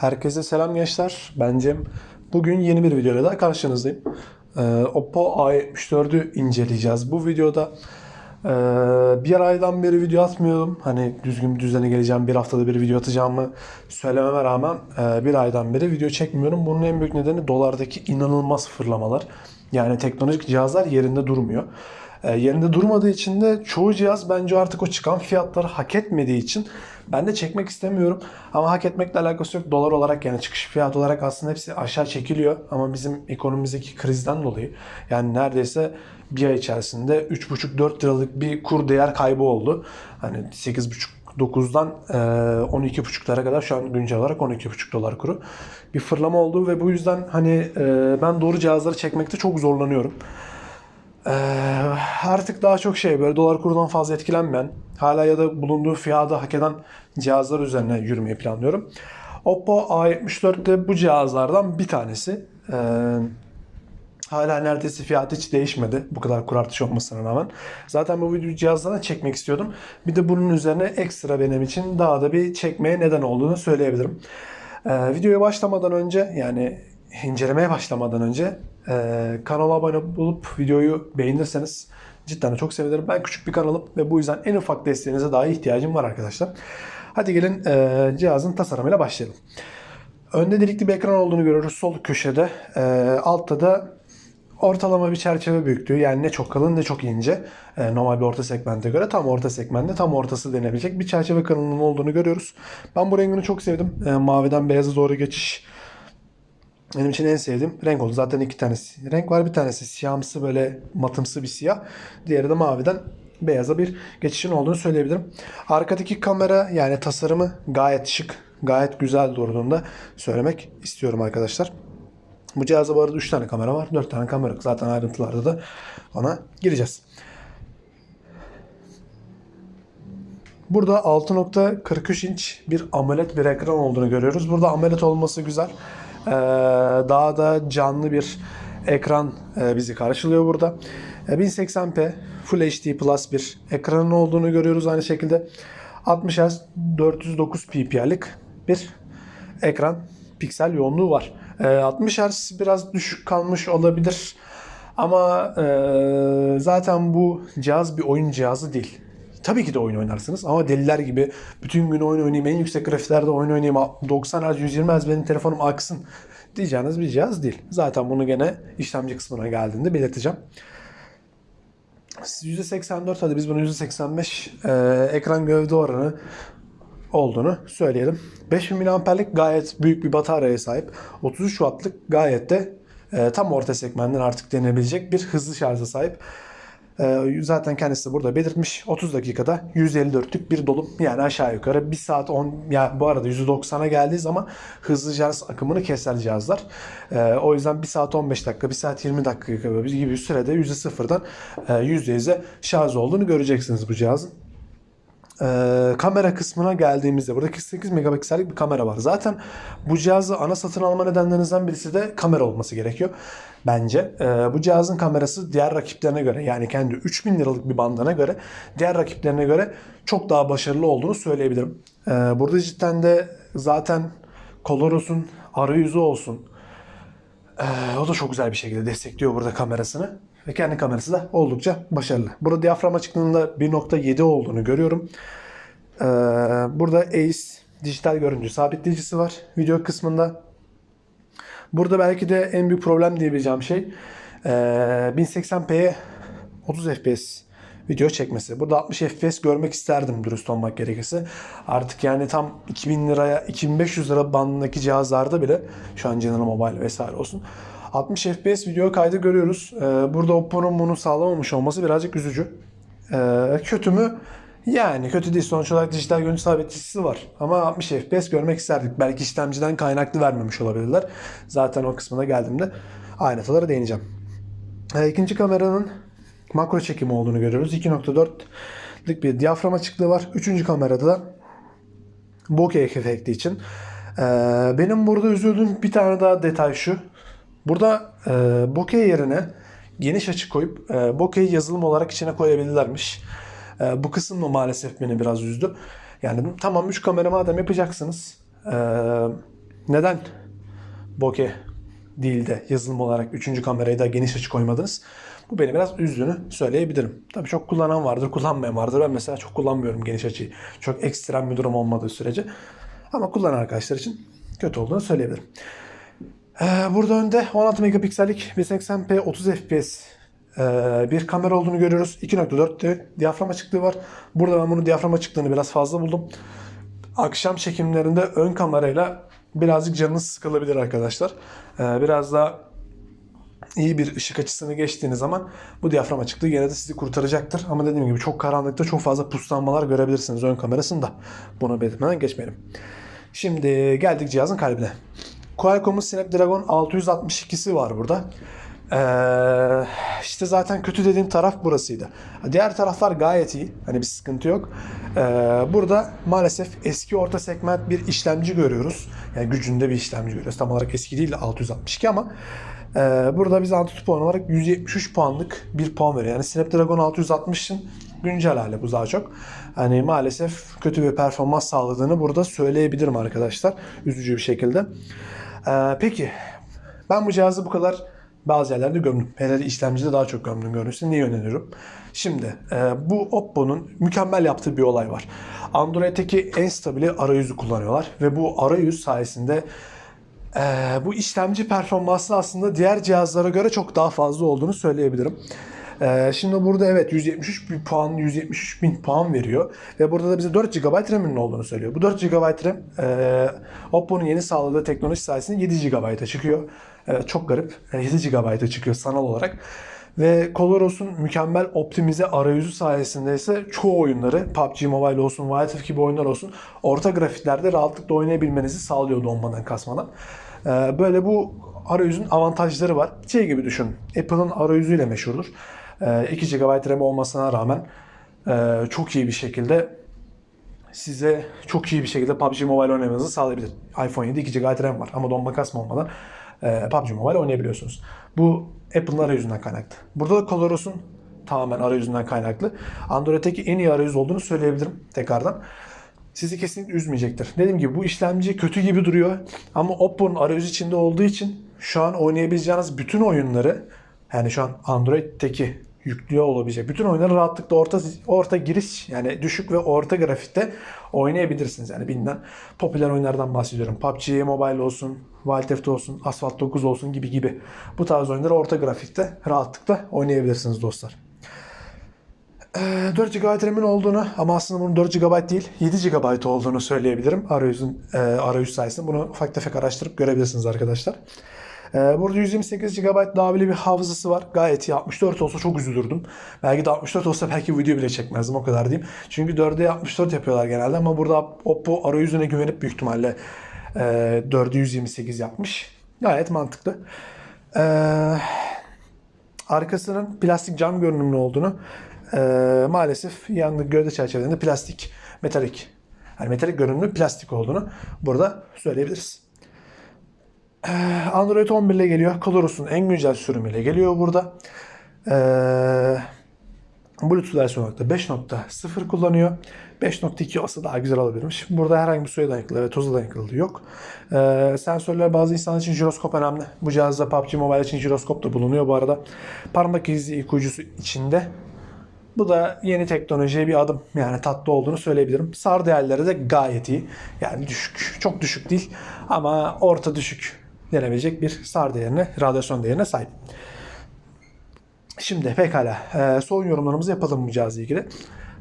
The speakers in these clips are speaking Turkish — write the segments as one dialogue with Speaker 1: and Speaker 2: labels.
Speaker 1: Herkese selam gençler. Ben Cem. Bugün yeni bir videoyla daha karşınızdayım. Ee, Oppo A74'ü inceleyeceğiz. Bu videoda e, bir aydan beri video atmıyordum. Hani düzgün bir düzene geleceğim, bir haftada bir video atacağımı söylememe rağmen e, bir aydan beri video çekmiyorum. Bunun en büyük nedeni dolardaki inanılmaz fırlamalar. Yani teknolojik cihazlar yerinde durmuyor. E, yerinde durmadığı için de çoğu cihaz bence artık o çıkan fiyatları hak etmediği için ben de çekmek istemiyorum. Ama hak etmekle alakası yok. Dolar olarak yani çıkış fiyat olarak aslında hepsi aşağı çekiliyor. Ama bizim ekonomimizdeki krizden dolayı yani neredeyse bir ay içerisinde 3,5-4 liralık bir kur değer kaybı oldu. Hani 8,5 9'dan e, 12,5'lara kadar şu an güncel olarak 12,5 dolar kuru. Bir fırlama oldu ve bu yüzden hani ben doğru cihazları çekmekte çok zorlanıyorum. Ee, artık daha çok şey böyle dolar kurundan fazla etkilenmeyen hala ya da bulunduğu fiyatı hak eden cihazlar üzerine yürümeyi planlıyorum. Oppo A74 de bu cihazlardan bir tanesi. Ee, hala neredeyse fiyatı hiç değişmedi bu kadar kur artışı olmasına rağmen. Zaten bu video cihazlardan çekmek istiyordum. Bir de bunun üzerine ekstra benim için daha da bir çekmeye neden olduğunu söyleyebilirim. Ee, videoya başlamadan önce yani incelemeye başlamadan önce e, kanala abone olup videoyu beğenirseniz cidden çok sevinirim. Ben küçük bir kanalım ve bu yüzden en ufak desteğinize daha ihtiyacım var arkadaşlar. Hadi gelin e, cihazın tasarımıyla başlayalım. Önde delikli bir ekran olduğunu görüyoruz sol köşede. E, altta da ortalama bir çerçeve büyüklüğü yani ne çok kalın ne çok ince. E, normal bir orta segmente göre tam orta segmentte tam ortası denebilecek bir çerçeve kalınlığının olduğunu görüyoruz. Ben bu rengini çok sevdim. E, maviden beyaza doğru geçiş benim için en sevdiğim renk oldu. Zaten iki tanesi renk var. Bir tanesi siyahımsı böyle matımsı bir siyah. Diğeri de maviden beyaza bir geçişin olduğunu söyleyebilirim. Arkadaki kamera yani tasarımı gayet şık, gayet güzel durduğunda söylemek istiyorum arkadaşlar. Bu cihazda bu arada 3 tane kamera var. 4 tane kamera. Zaten ayrıntılarda da ona gireceğiz. Burada 6.43 inç bir AMOLED bir ekran olduğunu görüyoruz. Burada AMOLED olması güzel. Ee, daha da canlı bir ekran e, bizi karşılıyor burada. E, 1080p Full HD Plus bir ekranın olduğunu görüyoruz aynı şekilde. 60 Hz 409 ppi'lik bir ekran piksel yoğunluğu var. E, 60 Hz biraz düşük kalmış olabilir. Ama e, zaten bu cihaz bir oyun cihazı değil. Tabii ki de oyun oynarsınız ama deliler gibi bütün gün oyun oynayayım, en yüksek grafiklerde oyun oynayayım, 90 Hz, 120 Hz benim telefonum aksın diyeceğiniz bir cihaz değil. Zaten bunu gene işlemci kısmına geldiğinde belirteceğim. %84 hadi biz bunu %85 e, ekran gövde oranı olduğunu söyleyelim. 5000 mAh'lik gayet büyük bir bataryaya sahip. 33 Watt'lık gayet de e, tam orta segmentten artık denebilecek bir hızlı şarja sahip. Ee, zaten kendisi burada belirtmiş. 30 dakikada 154'lük bir dolum. Yani aşağı yukarı 1 saat 10 ya bu arada %90'a geldiği zaman hızlı şarj akımını keser cihazlar. Ee, o yüzden 1 saat 15 dakika, 1 saat 20 dakika gibi bir sürede %0'dan e, %100'e şarj olduğunu göreceksiniz bu cihazın. Ee, kamera kısmına geldiğimizde burada 48 megapiksellik bir kamera var. Zaten bu cihazı ana satın alma nedenlerinizden birisi de kamera olması gerekiyor. Bence ee, bu cihazın kamerası diğer rakiplerine göre yani kendi 3000 liralık bir bandına göre diğer rakiplerine göre çok daha başarılı olduğunu söyleyebilirim. Ee, burada cidden de zaten Coloros'un arayüzü olsun. Ee, o da çok güzel bir şekilde destekliyor burada kamerasını. Ve kendi kamerası da oldukça başarılı. Burada diyafram açıklığında 1.7 olduğunu görüyorum. Ee, burada ACE dijital görüntü sabitleyicisi var video kısmında. Burada belki de en büyük problem diyebileceğim şey ee, 1080p'ye 30 fps video çekmesi. Burada 60 fps görmek isterdim dürüst olmak gerekirse. Artık yani tam 2000 liraya 2500 lira bandındaki cihazlarda bile şu an General Mobile vesaire olsun 60 FPS video kaydı görüyoruz. Ee, burada Oppo'nun bunu sağlamamış olması birazcık üzücü. Ee, kötü mü? Yani kötü değil. Sonuç olarak dijital görüntü sabitçisi var. Ama 60 FPS görmek isterdik. Belki işlemciden kaynaklı vermemiş olabilirler. Zaten o kısmına geldiğimde ayrıntılara değineceğim. Ee, ikinci kameranın makro çekimi olduğunu görüyoruz. 2.4'lik bir diyafram açıklığı var. Üçüncü kamerada da bokeh efekti için. Ee, benim burada üzüldüğüm bir tane daha detay şu. Burada e, bokeh yerine geniş açı koyup e, bokeh yazılım olarak içine koyabilirlermiş. E, bu kısım da maalesef beni biraz üzdü. Yani tamam 3 kamera madem yapacaksınız e, neden bokeh değil de yazılım olarak üçüncü kamerayı da geniş açı koymadınız? Bu beni biraz üzdüğünü söyleyebilirim. Tabii çok kullanan vardır, kullanmayan vardır. Ben mesela çok kullanmıyorum geniş açıyı. Çok ekstrem bir durum olmadığı sürece. Ama kullanan arkadaşlar için kötü olduğunu söyleyebilirim. Ee, burada önde 16 megapiksellik 1080p 30 fps bir kamera olduğunu görüyoruz. 2.4 de diyafram açıklığı var. Burada ben bunun diyafram açıklığını biraz fazla buldum. Akşam çekimlerinde ön kamerayla birazcık canınız sıkılabilir arkadaşlar. Ee, biraz daha iyi bir ışık açısını geçtiğiniz zaman bu diyafram açıklığı gene de sizi kurtaracaktır. Ama dediğim gibi çok karanlıkta çok fazla puslanmalar görebilirsiniz ön kamerasında. Bunu belirtmeden geçmeyelim. Şimdi geldik cihazın kalbine. Qualcomm'un Snapdragon 662'si var burada. Ee, işte zaten kötü dediğim taraf burasıydı. Diğer taraflar gayet iyi. Hani bir sıkıntı yok. Ee, burada maalesef eski orta segment bir işlemci görüyoruz. Yani gücünde bir işlemci görüyoruz. Tam olarak eski değil de 662 ama e, burada bize Antutu puan olarak 173 puanlık bir puan veriyor. Yani Snapdragon 660'ın güncel hali bu daha çok. Hani maalesef kötü bir performans sağladığını burada söyleyebilirim arkadaşlar. Üzücü bir şekilde. Ee, peki ben bu cihazı bu kadar bazı yerlerde gömdüm. Hele işlemcide daha çok gömdüm görüntüsü. Niye öneriyorum? Şimdi e, bu Oppo'nun mükemmel yaptığı bir olay var. Android'teki en stabili arayüzü kullanıyorlar. Ve bu arayüz sayesinde e, bu işlemci performansı aslında diğer cihazlara göre çok daha fazla olduğunu söyleyebilirim. Ee, şimdi burada evet 173 bin puan, 173 bin puan veriyor. Ve burada da bize 4 GB RAM'inin olduğunu söylüyor. Bu 4 GB RAM e, Oppo'nun yeni sağladığı teknoloji sayesinde 7 GB'a çıkıyor. Evet, çok garip. E, 7 GB'a çıkıyor sanal olarak. Ve Coloros'un mükemmel optimize arayüzü sayesinde ise çoğu oyunları PUBG Mobile olsun, Wild Rift gibi oyunlar olsun orta grafiklerde rahatlıkla oynayabilmenizi sağlıyor donmadan kasmadan. Ee, Böyle bu arayüzün avantajları var. Şey gibi düşün. Apple'ın arayüzüyle meşhurdur. Ee, 2 GB RAM olmasına rağmen e, çok iyi bir şekilde size çok iyi bir şekilde PUBG Mobile oynamanızı sağlayabilir. iPhone 7 2 GB RAM var ama donma kasma olmadan e, PUBG Mobile oynayabiliyorsunuz. Bu Apple'ın arayüzünden kaynaklı. Burada da Coloros'un tamamen arayüzünden kaynaklı. Android'deki en iyi arayüz olduğunu söyleyebilirim tekrardan. Sizi kesinlikle üzmeyecektir. Dediğim gibi bu işlemci kötü gibi duruyor ama Oppo'nun arayüzü içinde olduğu için şu an oynayabileceğiniz bütün oyunları yani şu an Android'teki yüklüyor olabilecek bütün oyunları rahatlıkla orta orta giriş yani düşük ve orta grafikte oynayabilirsiniz. Yani bilinen popüler oyunlardan bahsediyorum. PUBG Mobile olsun, Wild Rift olsun, Asphalt 9 olsun gibi gibi. Bu tarz oyunları orta grafikte rahatlıkla oynayabilirsiniz dostlar. Ee, 4 GB RAM'in olduğunu ama aslında bunun 4 GB değil 7 GB olduğunu söyleyebilirim arayüzün e, arayüz sayesinde. Bunu ufak tefek araştırıp görebilirsiniz arkadaşlar. Ee, burada 128 GB daha bile bir hafızası var. Gayet iyi. 64 olsa çok üzülürdüm. Belki de 64 olsa belki video bile çekmezdim o kadar diyeyim. Çünkü 4'e 64 yapıyorlar genelde ama burada Oppo arayüzüne güvenip büyük ihtimalle e, 4'ü 128 yapmış. Gayet mantıklı. Ee, arkasının plastik cam görünümlü olduğunu e, maalesef yanında gövde çerçevelerinde plastik, metalik yani metalik görünümlü plastik olduğunu burada söyleyebiliriz. Ee, Android 11 ile geliyor. Coloros'un en güncel sürümüyle geliyor burada. Ee, Bluetooth versiyonu olarak da 5.0 kullanıyor. 5.2 olsa daha güzel olabilirmiş. Burada herhangi bir suya dayanıklılığı ve toza dayanıklılığı yok. Ee, sensörler bazı insanlar için jiroskop önemli. Bu cihazda PUBG Mobile için jiroskop da bulunuyor bu arada. Parmak izi okuyucusu içinde. Bu da yeni teknolojiye bir adım. Yani tatlı olduğunu söyleyebilirim. SAR değerleri de gayet iyi. Yani düşük. Çok düşük değil. Ama orta düşük denebilecek bir SAR değerine, radyasyon değerine sahip. Şimdi pekala. E, son yorumlarımızı yapalım bu cihazla ilgili.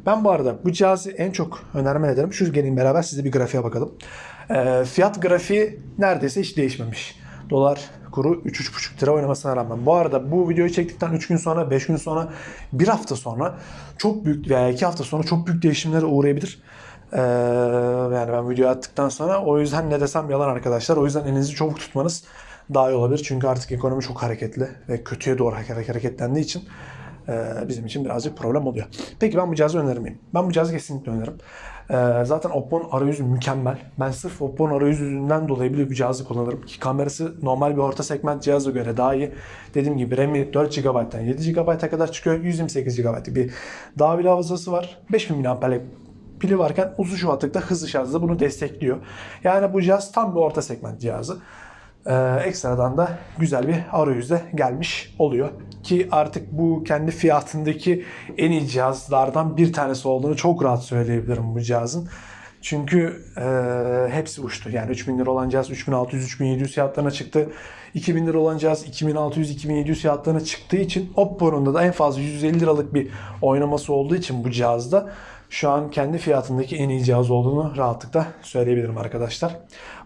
Speaker 1: Ben bu arada bu cihazı en çok önerme ederim. Şu gelin beraber size bir grafiğe bakalım. E, fiyat grafiği neredeyse hiç değişmemiş. Dolar kuru 3-3,5 lira oynamasına rağmen. Bu arada bu videoyu çektikten 3 gün sonra, 5 gün sonra, 1 hafta sonra çok büyük veya 2 hafta sonra çok büyük değişimlere uğrayabilir. Ee, yani ben video attıktan sonra o yüzden ne desem yalan arkadaşlar. O yüzden elinizi çabuk tutmanız daha iyi olabilir. Çünkü artık ekonomi çok hareketli ve kötüye doğru hareket- hareketlendiği için e, bizim için birazcık problem oluyor. Peki ben bu cihazı önerir miyim? Ben bu cihazı kesinlikle öneririm. Ee, zaten Oppo'nun arayüzü mükemmel. Ben sırf Oppo'nun arayüzünden dolayı bile bu cihazı kullanırım. Ki kamerası normal bir orta segment cihaza göre daha iyi. Dediğim gibi RAM'i 4 GB'dan 7 GB'a kadar çıkıyor. 128 GB'lık bir daha bir hafızası var. 5000 mAh'lik pili varken uzun şubatlıkta hızlı şarjda bunu destekliyor. Yani bu cihaz tam bir orta segment cihazı. Ee, ekstradan da güzel bir arayüzde gelmiş oluyor. Ki artık bu kendi fiyatındaki en iyi cihazlardan bir tanesi olduğunu çok rahat söyleyebilirim bu cihazın. Çünkü e, hepsi uçtu. Yani 3000 lira olan cihaz 3600-3700 fiyatlarına çıktı. 2000 lira olan cihaz 2600-2700 fiyatlarına çıktığı için Oppo'nun da en fazla 150 liralık bir oynaması olduğu için bu cihazda şu an kendi fiyatındaki en iyi cihaz olduğunu rahatlıkla söyleyebilirim arkadaşlar.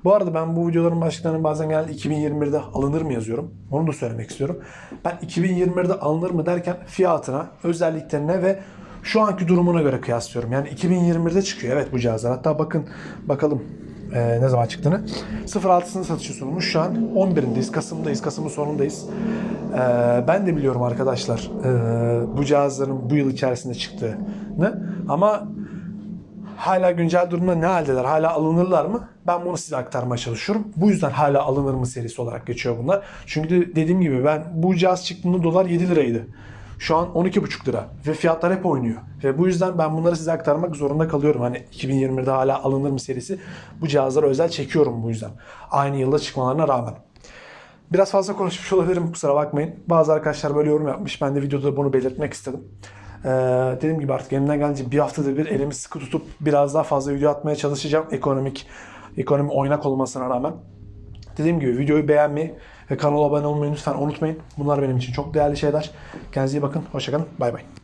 Speaker 1: Bu arada ben bu videoların başlıklarını bazen genelde 2021'de alınır mı yazıyorum. Onu da söylemek istiyorum. Ben 2021'de alınır mı derken fiyatına, özelliklerine ve şu anki durumuna göre kıyaslıyorum. Yani 2021'de çıkıyor evet bu cihazlar. Hatta bakın bakalım e, ne zaman çıktığını. 06'sını satışı sunulmuş. Şu an 11'indeyiz. Kasım'dayız. Kasım'ın sonundayız. E, ben de biliyorum arkadaşlar e, bu cihazların bu yıl içerisinde çıktığını. Ama hala güncel durumda ne haldeler? Hala alınırlar mı? Ben bunu size aktarmaya çalışıyorum. Bu yüzden hala alınır mı serisi olarak geçiyor bunlar. Çünkü de dediğim gibi ben bu cihaz çıktığında dolar 7 liraydı. Şu an 12,5 lira ve fiyatlar hep oynuyor. Ve bu yüzden ben bunları size aktarmak zorunda kalıyorum. Hani 2020'de hala alınır mı serisi bu cihazlara özel çekiyorum bu yüzden. Aynı yılda çıkmalarına rağmen. Biraz fazla konuşmuş olabilirim kusura bakmayın. Bazı arkadaşlar böyle yorum yapmış. Ben de videoda bunu belirtmek istedim. Ee, dediğim gibi artık elimden gelince bir haftada bir elimi sıkı tutup biraz daha fazla video atmaya çalışacağım. Ekonomik, ekonomi oynak olmasına rağmen. Dediğim gibi videoyu beğenmeyi ve kanala abone olmayı lütfen unutmayın. Bunlar benim için çok değerli şeyler. Kendinize iyi bakın. Hoşçakalın. Bay bay.